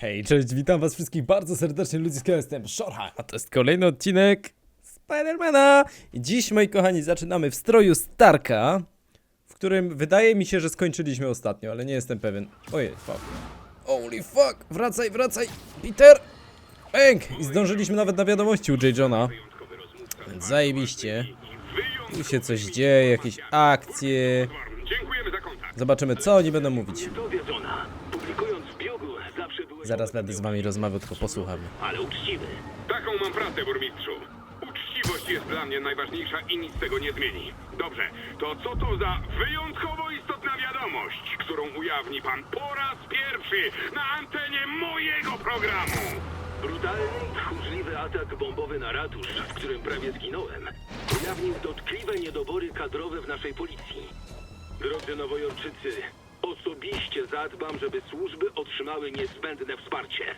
Hej, cześć, witam was wszystkich bardzo serdecznie, ludziska, jestem Shorha, a to jest kolejny odcinek Spidermana. I dziś, moi kochani, zaczynamy w stroju Starka, w którym wydaje mi się, że skończyliśmy ostatnio, ale nie jestem pewien. Ojej, fuck. Holy fuck, wracaj, wracaj, Peter! Bęk! I zdążyliśmy nawet na wiadomości u J. Johna. Więc zajebiście. Tu się coś dzieje, jakieś akcje. Zobaczymy, co oni będą mówić. Zaraz będę z wami rozmawiał, tylko posłuchamy. ale uczciwy. Taką mam pracę, burmistrzu. Uczciwość jest dla mnie najważniejsza i nic tego nie zmieni. Dobrze, to co to za wyjątkowo istotna wiadomość, którą ujawni pan po raz pierwszy na antenie mojego programu? Brutalny i tchórzliwy atak bombowy na ratusz, w którym prawie zginąłem, ujawnił dotkliwe niedobory kadrowe w naszej policji. Drodzy Nowojorczycy, osobiście zadbam, żeby służby otrzymały niezbędne wsparcie.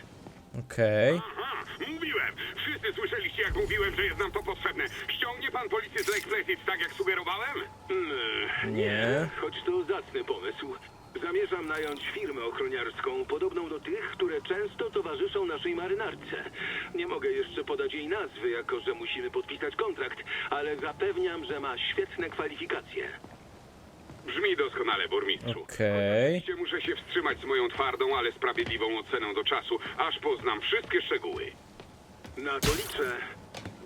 Okej. Aha, mówiłem! Wszyscy słyszeliście, jak mówiłem, że jest nam to potrzebne. Ściągnie pan policję z Lake Placid tak, jak sugerowałem? Mm, Nie. choć to zacny pomysł. Zamierzam nająć firmę ochroniarską, podobną do tych, które często towarzyszą naszej marynarce. Nie mogę jeszcze podać jej nazwy, jako że musimy podpisać kontrakt, ale zapewniam, że ma świetne kwalifikacje. Brzmi doskonale, burmistrzu. Okej. Oczywiście muszę się wstrzymać z moją twardą, ale sprawiedliwą oceną do czasu, aż poznam wszystkie szczegóły. Na to liczę.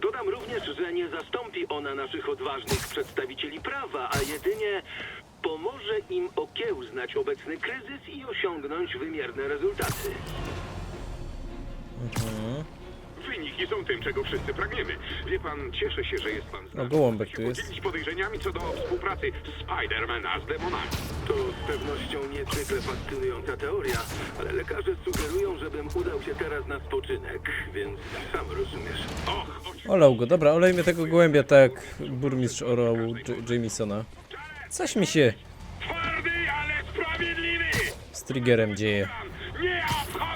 Dodam również, że nie zastąpi ona naszych odważnych przedstawicieli prawa, a jedynie pomoże im okiełznać obecny kryzys i osiągnąć wymierne rezultaty. Wyniki są tym, czego wszyscy pragniemy. Wie pan, cieszę się, że jest pan z nami. No, gołąbek Chcę tu się jest. podzielić podejrzeniami co do współpracy Spidermana z demonami. To z pewnością niezwykle fascynująca teoria, ale lekarze sugerują, żebym udał się teraz na spoczynek, więc sam rozumiesz. Och, oczywiście. Olał go, dobra, olejmy tego gołębia tak jak burmistrz orał J- Jamesona. Coś mi się Twardy, ale sprawiedliwy! z triggerem dzieje. Nie obchodzi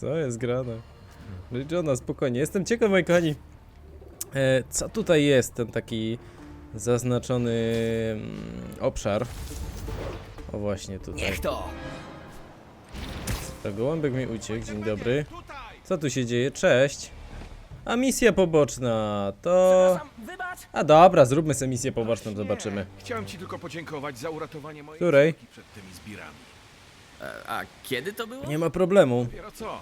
Co jest grane? Johna, spokojnie. Jestem ciekaw, moi kochani, e, co tutaj jest, ten taki zaznaczony mm, obszar. O właśnie tutaj. Niech to! To gołąbek mi uciekł, dzień dobry. Co tu się dzieje? Cześć. A misja poboczna, to... A dobra, zróbmy sobie misję poboczną, zobaczymy. Chciałem ci tylko podziękować za uratowanie mojej przed tymi zbirami. A kiedy to było? Nie ma problemu. Dopiero co?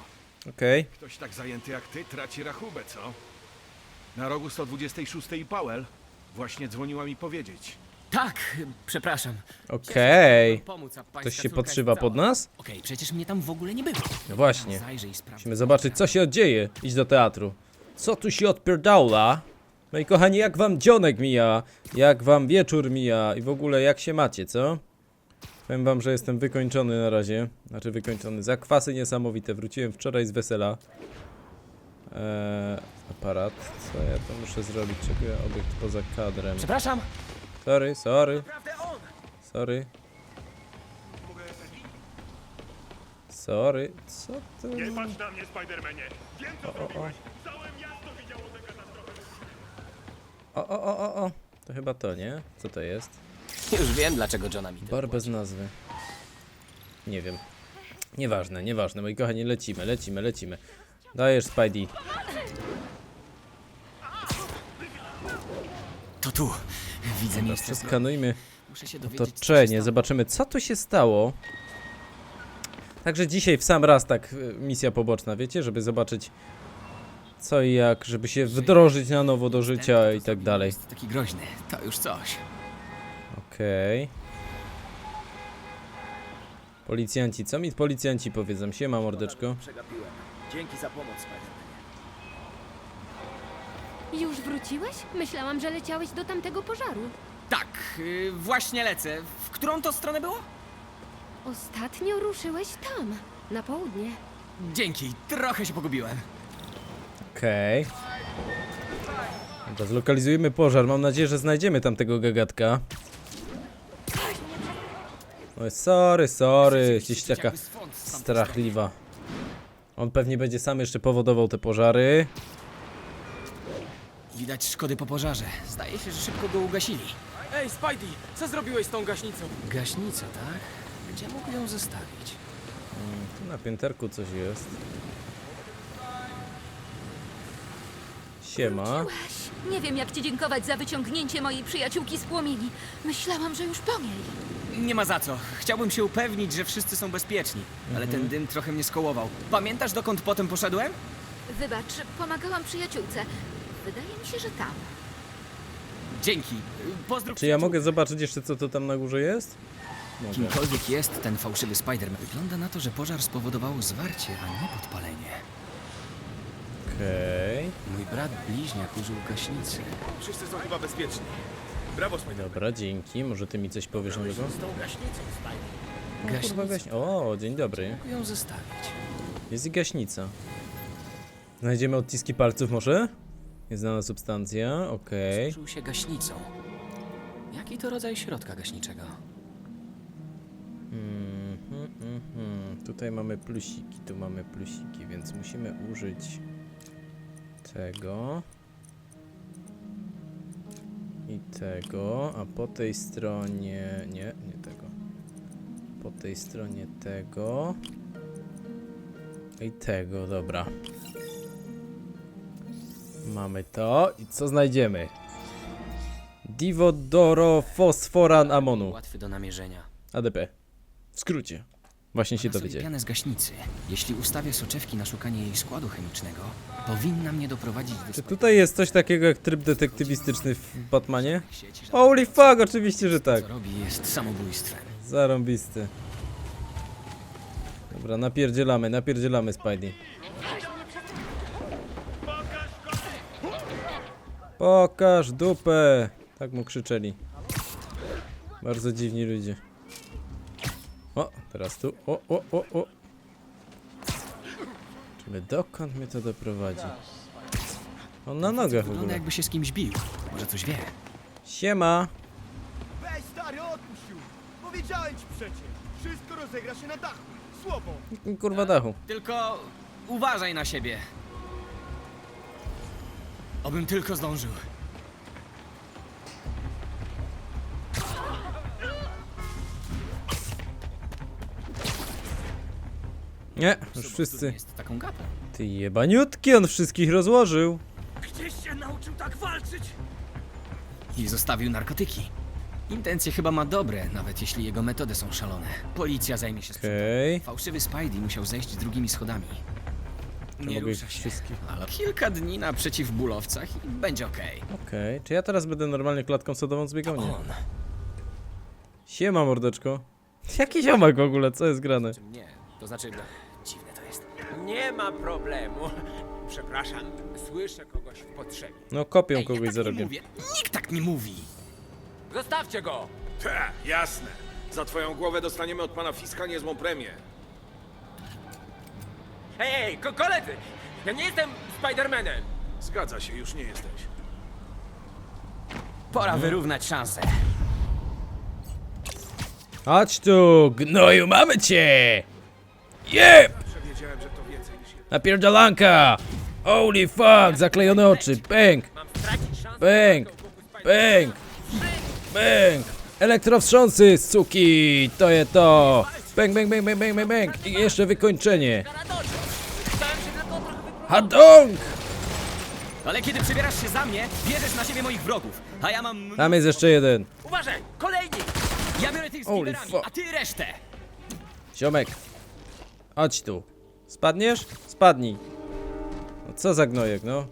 Okej. Ktoś tak zajęty jak ty traci rachubę, co? Na rogu 126 i Powell właśnie dzwoniła mi powiedzieć. Tak, przepraszam. Okej. Cieszę się, że mogę pomóc, a pańska Ktoś się córka podszywa pod nas? Okej, przecież mnie tam w ogóle nie było. No właśnie. Zajrzyj i sprawdź. Musimy zobaczyć, co się dzieje. Idź do teatru. Co tu się odpierdala? No i kochani, jak wam dzionek mija? Jak wam wieczór mija? I w ogóle jak się macie, co? Powiem wam, że jestem wykończony na razie. Znaczy wykończony. Zakwasy niesamowite. Wróciłem wczoraj z wesela. Eee, aparat. Co ja to muszę zrobić? Czego ja obiekt poza kadrem? Przepraszam! Sorry, sorry, sorry. Sorry, co to? Nie patrz na mnie, Spidermanie! Wiem, co O, o, o. zrobiłeś! Całe miasto widziało tę katastrofę! O, o, o, o, o. To chyba to, nie? Co to jest? Już wiem, dlaczego Johna mi to Bar bez nazwy. Nie wiem. Nieważne, nieważne, moi kochani, lecimy, lecimy, lecimy. Dajesz, Spidey. To tu. Widzę miejsce. Przeskanujmy Muszę się dowiedzieć, co się otoczenie, stało. zobaczymy, co tu się stało. Także dzisiaj w sam raz tak y, misja poboczna, wiecie, żeby zobaczyć co i jak, żeby się wdrożyć na nowo do życia i tak dalej. Jest taki groźny. To już coś. Okej. Policjanci, co mi policjanci powiedzą? Siema mordeczko. Przegapiłem. Dzięki za pomoc, Spidermanie. Już wróciłeś? Myślałam, że leciałeś do tamtego pożaru. Tak, y, właśnie lecę. W którą to stronę było? Ostatnio ruszyłeś tam, na południe. Dzięki, trochę się pogubiłem. Okej. Dobra, zlokalizujemy pożar. Mam nadzieję, że znajdziemy tamtego gagatka. Oj, sorry, sorry. Gdzieś taka strachliwa. On pewnie będzie sam jeszcze powodował te pożary. Widać szkody po pożarze. Zdaje się, że szybko go ugasili. Ej, Spidey, co zrobiłeś z tą gaśnicą? Gaśnica, tak? Gdzie mógł ją zostawić? Tu na pięterku coś jest. Siema. Wróciłaś. Nie wiem, jak ci dziękować za wyciągnięcie mojej przyjaciółki z płomieni. Myślałam, że już po niej. Nie ma za co. Chciałbym się upewnić, że wszyscy są bezpieczni, ale ten dym trochę mnie skołował. Pamiętasz, dokąd potem poszedłem? Wybacz, pomagałam przyjaciółce. Wydaje mi się, że tam. Dzięki. Pozdrów Czy ja mogę zobaczyć jeszcze co to tam na górze jest? Mogę. Kimkolwiek jest ten fałszywy Spider-Man, wygląda na to, że pożar spowodowało zwarcie, a nie podpalenie. Okej. Mój brat bliźniak użył gaśnicy. Wszyscy są chyba bezpieczni. Brawo. Dobra, dzięki. Może ty mi coś powiesz nowego? Z tą gaśnicą. O, kurwa, gaś... O, dzień dobry. Ją zostawić. Jest i gaśnica. Znajdziemy odciski palców może? Nieznana substancja, okej. Służył się gaśnicą. Jaki to rodzaj środka gaśniczego? Mhm, mhm. Tutaj mamy plusiki, tu mamy plusiki, więc musimy użyć tego tego, a po tej stronie nie, nie tego. Po tej stronie tego i tego, dobra. Mamy to i co znajdziemy? Diwodorofosforan amonu. Łatwy do namierzenia. ADP. W skrócie. Właśnie się pianę z gaśnicy. Jeśli ustawię soczewki na szukanie jej składu chemicznego, powinna mnie doprowadzić do Czy tutaj jest coś takiego jak tryb detektywistyczny w Batmanie? Holy fuck, oczywiście, że tak. co robi jest samobójstwem. Zarąbisty. Dobra, napierdzielamy, napierdzielamy Spidey. Pokaż dupę! Tak mu krzyczeli. Bardzo dziwni ludzie. O, teraz tu. O, o, o, o. Czyli dokąd mnie to doprowadzi? On na nogach w Wygląda ogóle. jakby się z kimś bił. Może coś wie. Siema! Weź stary, odpuścił! Powiedziałem ci przecież! Wszystko rozegra się na dachu! Słowo! Kurwa dachu. Tylko uważaj na siebie. Obym tylko zdążył. Nie, już wszyscy. Jest taką gapą. Ty jebaniutki, on wszystkich rozłożył. Gdzieś się nauczył tak walczyć! I zostawił narkotyki. Intencje chyba ma dobre, nawet jeśli jego metody są szalone. Policja zajmie się sprzątaniem. Okej. Fałszywy Spidey musiał zejść drugimi schodami. Nie Mogę ich rusza się. wszystkich. Ale kilka dni na przeciwbólowcach i będzie okej. Okej, czy ja teraz będę normalnie klatką sodową zbiegał? Nie. On. Siema mordeczko. Jaki ziomek w ogóle, co jest grane? Nie, to znaczy... Nie ma problemu. Przepraszam, słyszę kogoś w potrzebie. No kopią Ej, kogoś ja za tak nie rogiem. mówię. Nikt tak nie mówi. Zostawcie go! Ta, jasne. Za twoją głowę dostaniemy od pana Fiska niezłą premię. Ej, ej, ko koledzy! Ja nie jestem Spidermanem! Zgadza się, już nie jesteś. Pora wyrównać szanse. Chodź tu, gnoju, mamy cię! Jeb! Przewiedziałem, że Napierdalanka! Holy fuck, zaklejone oczy, wokół Spidermana? bęk, bęk! Elektrowstrząsy, suki, to je to! Bęk, bęk, bęk, bęk, bęk, bęk! I jeszcze wykończenie! Hadong! Ale kiedy przebierasz się za mnie, bierzesz na siebie moich wrogów, a ja mam... Tam jest jeszcze jeden. Uważaj! Kolejni! Ja biorę tych z Holy a ty resztę! Ziomek, chodź tu. Spadniesz? Spadnij. No co za gnojek, no.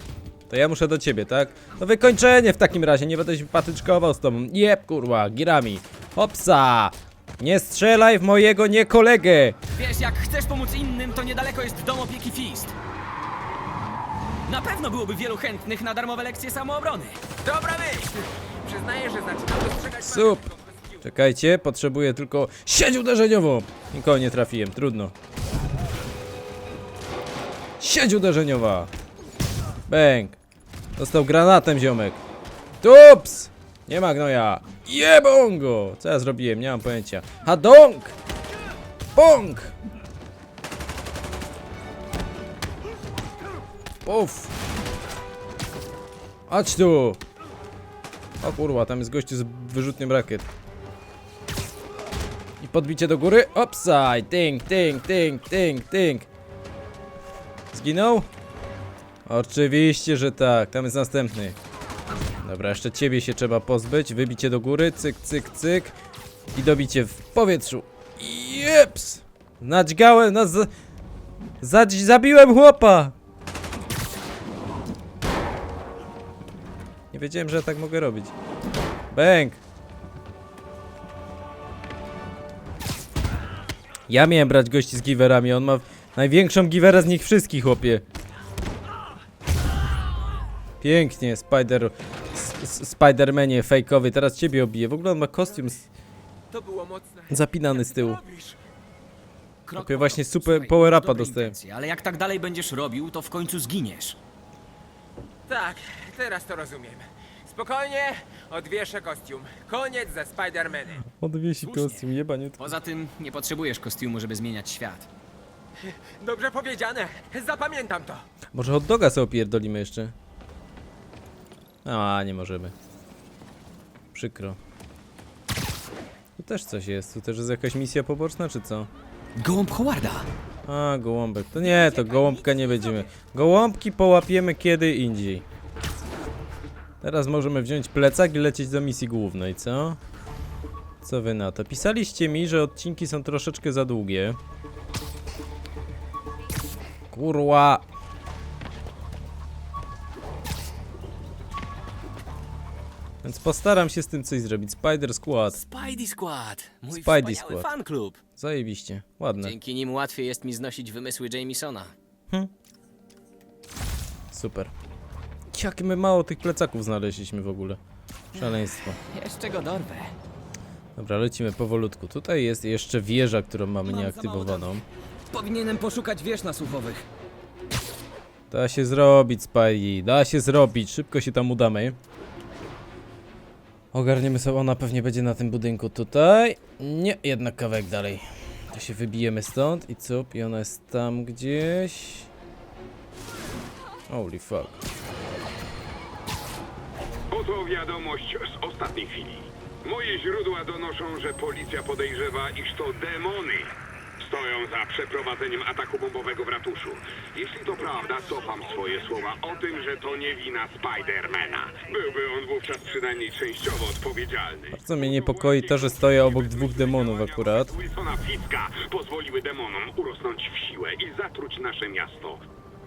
To ja muszę do ciebie, tak? No wykończenie w takim razie, nie będę się patyczkował z tobą. Jeb, kurwa, girami. Hopsa! Nie strzelaj w mojego nie kolegę! Wiesz, jak chcesz pomóc innym, to niedaleko jest dom opieki Fist. Na pewno byłoby wielu chętnych na darmowe lekcje samoobrony. Dobra myśl! Przyznaję, że zaczynam dostrzegać... Sup! Czekajcie, potrzebuję tylko sieć uderzeniową! Nikogo nie trafiłem, trudno. Sieć uderzeniowa! Bęk! Dostał granatem ziomek. Tups! Nie ma gnoja. Jebongo! Co ja zrobiłem? Nie mam pojęcia. Hadong! Bong! Uff! Chodź tu! O kurwa, tam jest gościu z wyrzutniem rakiet. I podbicie do góry. Upside, ting, ting, ting, ting, ting. Zginął? Oczywiście, że tak. Tam jest następny. Dobra, jeszcze ciebie się trzeba pozbyć. Wybicie do góry, cyk, cyk, cyk. I dobicie w powietrzu. Jeps! Nadźgałem, na z... Zadź, zabiłem chłopa! Nie wiedziałem, że tak mogę robić. Bęk! Ja miałem brać gości z giverami, on ma największą giwerę z nich wszystkich, chłopie. Pięknie, Spider... Spidermanie fejkowy, teraz ciebie obiję. W ogóle on ma kostium z- To było mocne. zapinany z tyłu. Chłopie, właśnie super power upa intencje, Ale jak tak dalej będziesz robił, to w końcu zginiesz. Tak, teraz to rozumiem. Spokojnie, odwieszę kostium. Koniec ze Spider-Manem. Odwiesi Słusznie. kostium, jebaniutki. Poza tym nie potrzebujesz kostiumu, żeby zmieniać świat. Dobrze powiedziane. Zapamiętam to. Może hot doga sobie opierdolimy jeszcze? A, nie możemy. Przykro. Tu też coś jest. Tu też jest jakaś misja poboczna, czy co? Gołąb Howarda! A, gołąbek. To nie, to gołąbka nie będziemy. Gołąbki połapiemy kiedy indziej. Teraz możemy wziąć plecak i lecieć do misji głównej, co? Co wy na to? Pisaliście mi, że odcinki są troszeczkę za długie. Kurwa! Więc postaram się z tym coś zrobić. Spider Squad. Spidey Squad! Mój Spidey wspaniały Squad. fan klub! Zajebiście. Ładne. Dzięki nim łatwiej jest mi znosić wymysły Jamesona. Super. Jak my mało tych plecaków znaleźliśmy w ogóle. Szaleństwo. Jeszcze go dorwę. Dobra, lecimy powolutku. Tutaj jest jeszcze wieża, którą mamy nieaktywowaną. Powinienem poszukać wież nasłuchowych. Da się zrobić, Spidey. Da się zrobić. Szybko się tam udamy. Ogarniemy sobie, ona pewnie będzie na tym budynku tutaj. Nie, jednak kawałek dalej. To się wybijemy stąd i co? I ona jest tam gdzieś. Holy fuck. Oto wiadomość z ostatniej chwili. Moje źródła donoszą, że policja podejrzewa, iż to demony stoją za przeprowadzeniem ataku bombowego w ratuszu. Jeśli to prawda, cofam swoje słowa o tym, że to nie wina Spidermana. Byłby on wówczas przynajmniej częściowo odpowiedzialny. Bardzo mnie niepokoi to, że stoję obok dwóch demonów akurat. Wilsona Fiska pozwoliły demonom urosnąć w siłę i zatruć nasze miasto.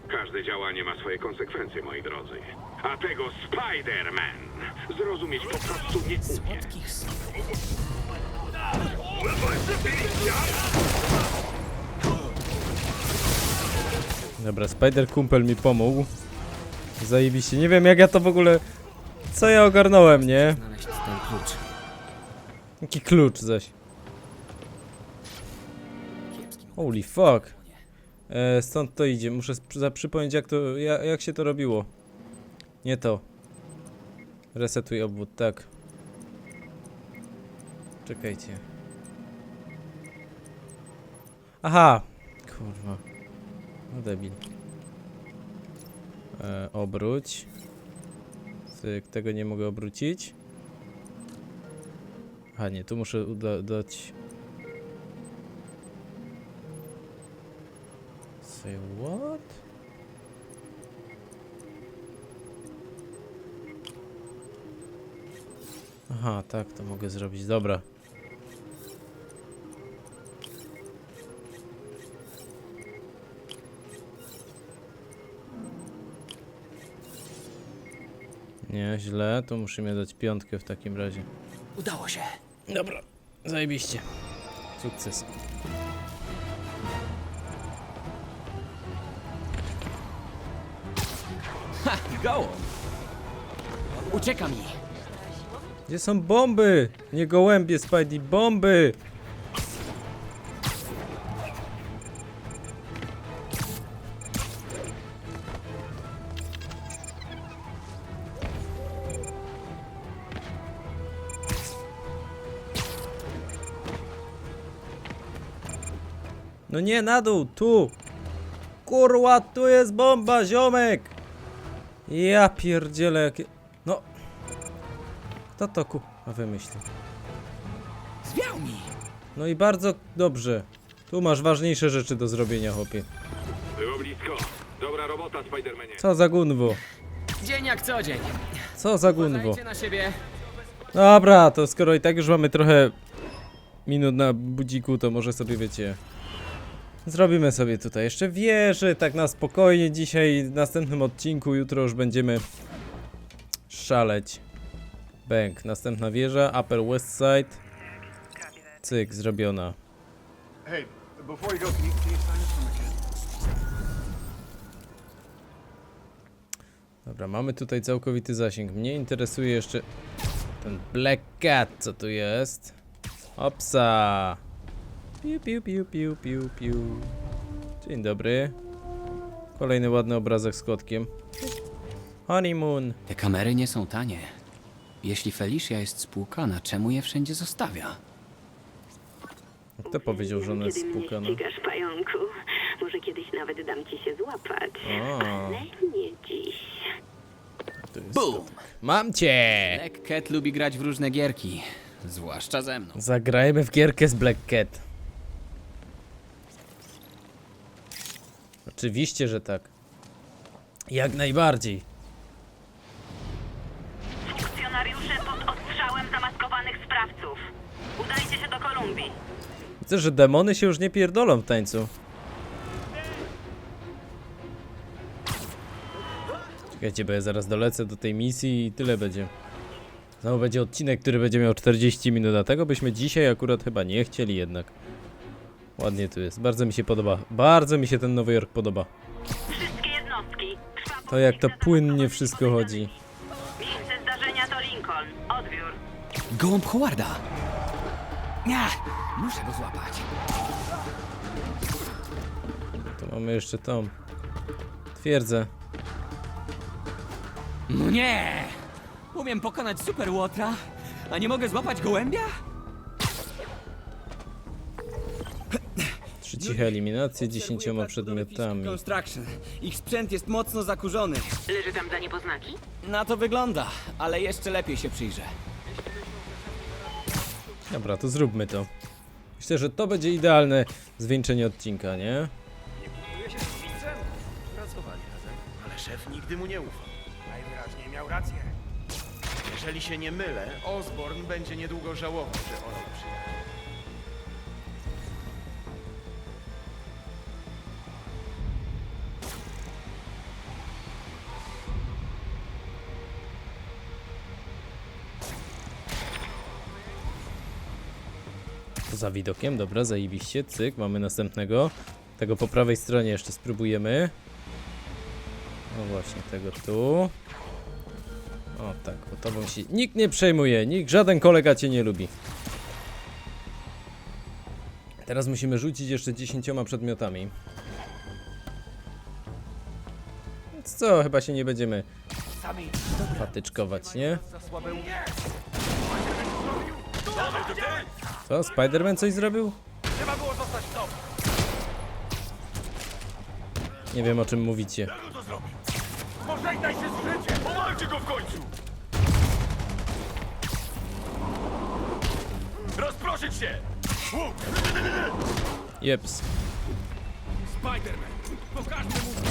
Każde działanie ma swoje konsekwencje, moi drodzy. A tego Spider-Man zrozumieć po prostu nie umie. Dobra, Spider Kumpel mi pomógł. Zajebiście. Nie wiem jak ja to w ogóle... Co ja ogarnąłem, nie? Znaleźć ten klucz. Jaki klucz zaś. Holy fuck. E, stąd to idzie. Muszę przypomnieć jak to... Jak, jak się to robiło. Nie to. Resetuj obwód, tak. Czekajcie. Aha! Kurwa. No debil. E, obróć. Cyk, tego nie mogę obrócić. A nie, tu muszę uda- dać... Say what? Aha, tak to mogę zrobić. Dobra. Nie, źle. To musimy dać piątkę w takim razie. Udało się. Dobra, zajebiście. Sukces. Gołąb! Ucieka mi! Gdzie są bomby? Nie gołębie, Spidey, bomby! No nie, na dół, tu! Kurwa, tu jest bomba, ziomek! Ja pierdzielę, jakie... No, kto to ku... A wymyślił. Zwiał mi! No i bardzo dobrze. Tu masz ważniejsze rzeczy do zrobienia, chłopie. Było blisko. Dobra robota, Spidermanie. Co za gunwo? Dzień jak co dzień. Co za gunwo? Uważajcie na siebie. Dobra, to skoro i tak już mamy trochę minut na budziku, to może sobie wiecie. Zrobimy sobie tutaj jeszcze wieżę, tak na spokojnie dzisiaj, w następnym odcinku, jutro już będziemy szaleć. Bęk, następna wieża, Upper West Side. Cyk, zrobiona. Hey, before you go, can you, can you sign this for my kid? Dobra, mamy tutaj całkowity zasięg. Mnie interesuje jeszcze ten Black Cat, co tu jest. Opsa! Piu, piu, piu, piu, piu, piu. Dzień dobry. Kolejny ładny obrazek z kotkiem. Honeymoon. Te kamery nie są tanie. Jeśli Felicia jest spłukana, czemu je wszędzie zostawia? Kto powiedział, że ona jest spłukana? ścigasz, pająku. Może kiedyś nawet dam ci się złapać. O, Ale nie dziś. to jest Boom! Mam cię! Black Cat lubi grać w różne gierki. Zwłaszcza ze mną. Zagrajmy w gierkę z Black Cat. Oczywiście, że tak. Jak najbardziej. Funkcjonariusze pod ostrzałem zamaskowanych sprawców. Udajcie się do Kolumbii. Widzę, że demony się już nie pierdolą w tańcu. Czekajcie, bo ja zaraz dolecę do tej misji i tyle będzie. Znowu będzie odcinek, który będzie miał 40 minut, a tego byśmy dzisiaj akurat chyba nie chcieli jednak. Ładnie tu jest, bardzo mi się podoba. Bardzo mi się ten Nowy Jork podoba. Wszystkie jednostki. Trwa To jak to płynnie wszystko chodzi. Miejsce zdarzenia to Lincoln. Odbiór. Gołąb Howarda! Nie! Muszę go złapać. To mamy jeszcze tą twierdzę. No nie! Umiem pokonać Super Łotra, a nie mogę złapać gołębia? Trzy ciche eliminacje dziesięcioma przedmiotami. Construction. Ich sprzęt jest mocno zakurzony. Leży tam za niepoznaki? Na to wygląda, ale jeszcze lepiej się przyjrzę. Dobra, to zróbmy to. Myślę, że to będzie idealne zwieńczenie odcinka, nie? Pracowali razem, ale szef nigdy mu nie ufał. Najwyraźniej miał rację. Jeżeli się nie mylę, Osborn będzie niedługo żałował, że Olaf przyjechał. Za widokiem, dobra, zajebiście, cyk, mamy następnego. Tego po prawej stronie jeszcze spróbujemy. No właśnie, tego tu. O tak, bo tobą się nikt nie przejmuje, nikt, żaden kolega cię nie lubi. Teraz musimy rzucić jeszcze dziesięcioma przedmiotami. Więc co, chyba się nie będziemy patyczkować, nie? Co, Spider-Man coś zrobił? Nie wiem o czym mówicie. Pożegnaj się z życiem! Powalcie go w końcu! Rozproszyć się! Jeps. Spiderman! To każdy musi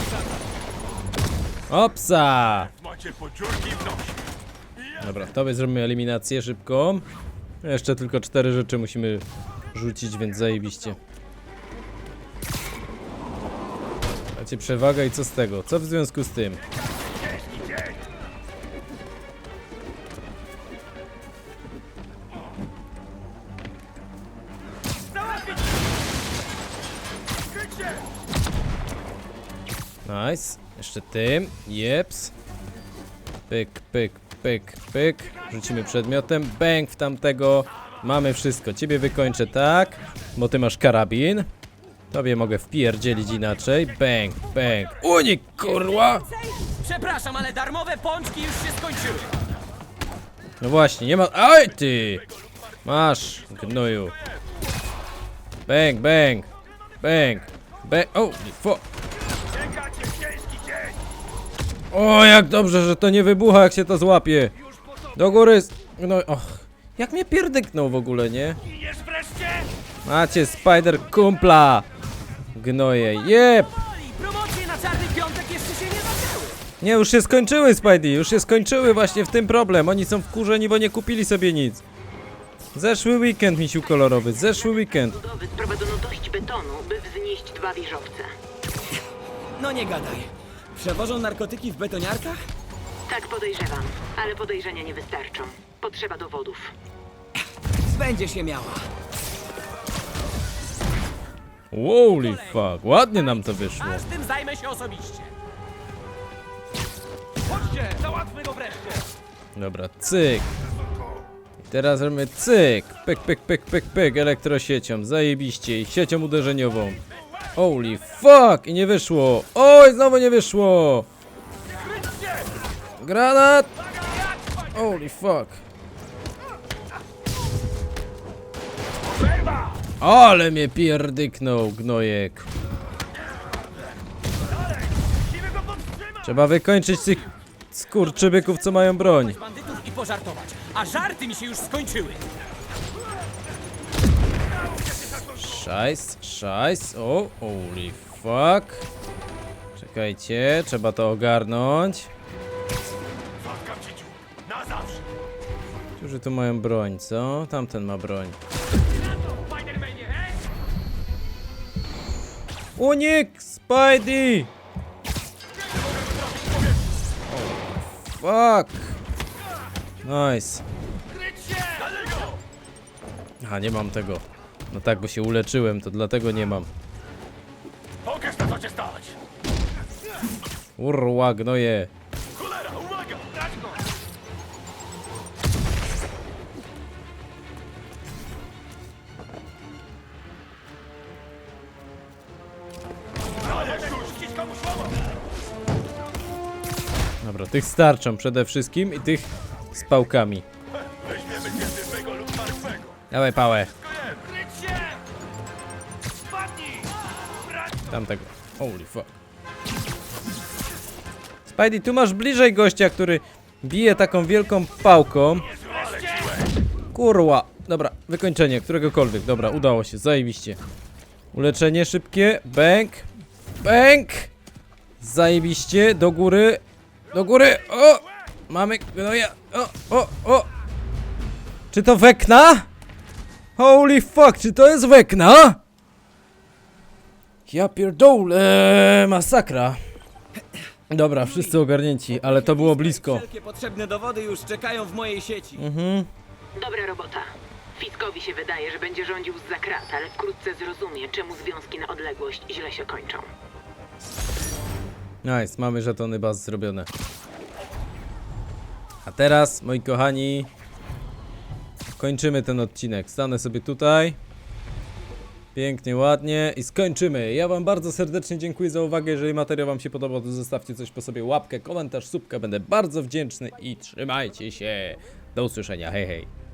Opsa! Macie podziurki w nosie! Dobra, tobie zrobimy eliminację szybko. Jeszcze tylko cztery rzeczy musimy rzucić, więc zajebiście. Macie przewagę i co z tego? Co w związku z tym? Nice. Jeszcze tym. Jeps. Pyk, pyk, pyk, pyk. Rzucimy przedmiotem. Bang w tamtego. Mamy wszystko. Ciebie wykończę tak, bo ty masz karabin. Tobie mogę wpierdzielić inaczej. Bang, bang. Unik, kurwa! Przepraszam, ale darmowe pączki już się skończyły. No właśnie, nie ma... Oj ty! Masz, gnoju. Bang, bang. Bang. Bang. O, fo... O, jak dobrze, że to nie wybucha, jak się to złapie. Do góry... No, och. Jak mnie pierdyknął w ogóle, nie? Macie Spider kumpla! Gnoje, jep! Promocje na czarny piątek jeszcze się nie już się skończyły Spidey, już się skończyły, właśnie w tym problem. Oni są wkurzeni, bo nie kupili sobie nic. Zeszły weekend, misiu kolorowy, zeszły weekend. budowy sprowadzono dość betonu, by wznieść dwa wieżowce. No nie gadaj. Przewożą narkotyki w betoniarkach? Tak podejrzewam, ale podejrzenia nie wystarczą. Potrzeba dowodów. Będzie się miała. Holy fuck, ładnie nam to wyszło. A z tym zajmę się osobiście. Chodźcie, załatwmy go wreszcie! Dobra, cyk. I teraz robimy cyk. Pyk, pyk, pyk, pyk, pyk, elektrosiecią, zajebiście i siecią uderzeniową. Holy fuck, i nie wyszło. Oj, znowu nie wyszło. Granat. Holy fuck. Ale mnie pierdyknął, gnojek. Trzeba wykończyć tych skurczybyków, co mają broń. Bandytów i pożartować. A żarty mi się już skończyły. Szajs, szajs, o, holy fuck. Czekajcie, trzeba to ogarnąć. Którzy tu mają broń, co? Tamten ma broń. Unik! Spidey! Fuck! Nice. A, nie mam tego. No tak, bo się uleczyłem, to dlatego nie mam. Pokaż na co cię stać! Urła, gnoje. Cholera, uwaga! Brać go! Ale sztuczki komuś łamał! Dobra, tych starczą przede wszystkim i tych z pałkami. Weźmiemy cię żywego lub martwego! Dawaj pałę. Tamtego. Holy fuck. Spidey, tu masz bliżej gościa, który bije taką wielką pałką. Kurwa. Dobra, wykończenie któregokolwiek. Dobra, udało się, zajebiście. Uleczenie szybkie. Bęk. Bęk. Zajebiście. Do góry. Do góry. O! Mamy gnoja. O, o, o. Czy to Wekna? Holy fuck, czy to jest Wekna? Ja pierdolę, masakra. Dobra, wszyscy ogarnięci, ale to było blisko. Wszelkie potrzebne dowody już czekają w mojej sieci. Mhm. Dobra robota. Fiskowi się wydaje, że będzie rządził z zakrat, ale wkrótce zrozumie, czemu związki na odległość źle się kończą. Nice, mamy żetony baz zrobione. A teraz, moi kochani, kończymy ten odcinek. Stanę sobie tutaj. Pięknie, ładnie i skończymy. Ja wam bardzo serdecznie dziękuję za uwagę. Jeżeli materiał wam się podobał, to zostawcie coś po sobie, łapkę, komentarz, subkę. Będę bardzo wdzięczny i trzymajcie się. Do usłyszenia. Hej, hej.